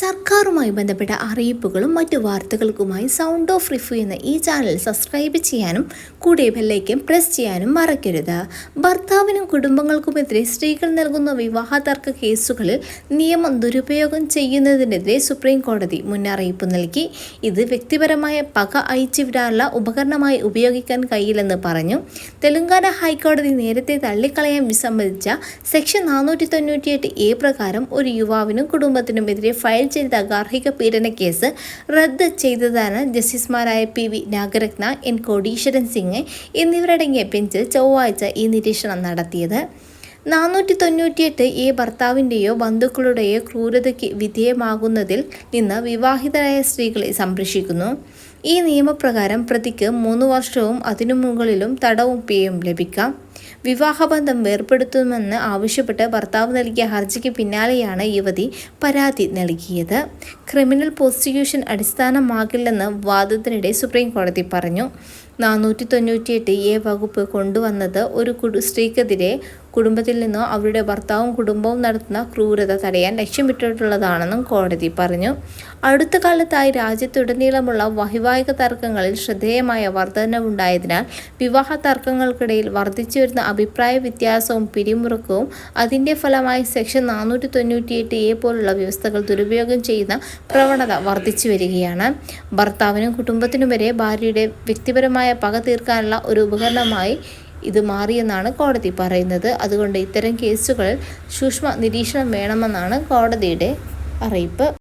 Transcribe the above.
സർക്കാരുമായി ബന്ധപ്പെട്ട അറിയിപ്പുകളും മറ്റു വാർത്തകൾക്കുമായി സൗണ്ട് ഓഫ് റിഫ്യൂ എന്ന ഈ ചാനൽ സബ്സ്ക്രൈബ് ചെയ്യാനും കൂടെ ബെല്ലേക്കും പ്രസ് ചെയ്യാനും മറക്കരുത്. ഭർത്താവിനും കുടുംബങ്ങൾക്കുമെതിരെ സ്ത്രീകൾ നൽകുന്ന വിവാഹ തർക്ക കേസുകളിൽ നിയമം ദുരുപയോഗം ചെയ്യുന്നതിനെതിരെ സുപ്രീം കോടതി മുന്നറിയിപ്പ് നൽകി. ഇത് വ്യക്തിപരമായ പക അയച്ചുവിടാനുള്ള ഉപകരണമായി ഉപയോഗിക്കാൻ കഴിയില്ലെന്ന് പറഞ്ഞു. തെലങ്കാന ഹൈക്കോടതി നേരത്തെ തള്ളിക്കളയാൻ വിസമ്മതിച്ച സെക്ഷൻ നാനൂറ്റി തൊണ്ണൂറ്റിയെട്ട് എ പ്രകാരം ഒരു യുവാവിനും കുടുംബത്തിനും കുടുംബത്തിനുമെതിരെ ഫയൽ ചെയ്ത ഗാർഹിക പീഡന കേസ് റദ്ദ് ചെയ്തതാണ് ജസ്റ്റിസുമാരായ P V Nagarathna N Koteeswaran Singh എന്നിവരടങ്ങിയ ബെഞ്ച് ചൊവ്വാഴ്ച ഈ നിരീക്ഷണം നടത്തിയത്. നാനൂറ്റി തൊണ്ണൂറ്റിയെട്ട് എ ഭർത്താവിന്റെയോ ബന്ധുക്കളുടെയോ ക്രൂരതയ്ക്ക് വിധേയമാകുന്നതിൽ നിന്ന് വിവാഹിതരായ സ്ത്രീകളെ സംരക്ഷിക്കുന്നു. ഈ നിയമപ്രകാരം പ്രതിക്ക് മൂന്ന് വർഷവും അതിനു മുകളിലും തടവും പിഴയും ലഭിക്കാം. വിവാഹബന്ധം വേർപ്പെടുത്തുമെന്ന് ആവശ്യപ്പെട്ട് ഭർത്താവ് നൽകിയ ഹർജിക്ക് പിന്നാലെയാണ് യുവതി പരാതി നൽകിയത്. ക്രിമിനൽ പ്രോസിക്യൂഷൻ അടിസ്ഥാനമാകില്ലെന്ന് വാദത്തിനിടെ സുപ്രീം കോടതി പറഞ്ഞു. നാനൂറ്റി തൊണ്ണൂറ്റിയെട്ട് എ വകുപ്പ് കൊണ്ടുവന്നത് ഒരു സ്ത്രീക്കെതിരെ കുടുംബത്തിൽ നിന്നോ അവരുടെ ഭർത്താവും കുടുംബവും നടത്തുന്ന ക്രൂരത തടയാൻ ലക്ഷ്യമിട്ടിട്ടുള്ളതാണെന്നും കോടതി പറഞ്ഞു. അടുത്ത കാലത്തായി രാജ്യത്തുടനീളമുള്ള വൈവാഹിക തർക്കങ്ങളിൽ ശ്രദ്ധേയമായ വർധനവുണ്ടായതിനാൽ വിവാഹ തർക്കങ്ങൾക്കിടയിൽ വർദ്ധിച്ചുവരുന്ന അഭിപ്രായ വ്യത്യാസവും പിരിമുറുക്കവും അതിന്റെ ഫലമായി സെക്ഷൻ നാനൂറ്റി തൊണ്ണൂറ്റിയെട്ട് എ പോലുള്ള വ്യവസ്ഥകൾ ദുരുപയോഗം ചെയ്യുന്ന പ്രവണത വർദ്ധിച്ചു വരികയാണ് ഭർത്താവിനും കുടുംബത്തിനും വരെ ഭാര്യയുടെ വ്യക്തിപരമായ പക തീർക്കാനുള്ള ഒരു ഉപകരണമായി ഇത് മാറിയെന്നാണ് കോടതി പറയുന്നത്. അതുകൊണ്ട് ഇത്തരം കേസുകൾ സൂക്ഷ്മ നിരീക്ഷണം വേണമെന്നാണ് കോടതിയുടെ അറിയിപ്പ്.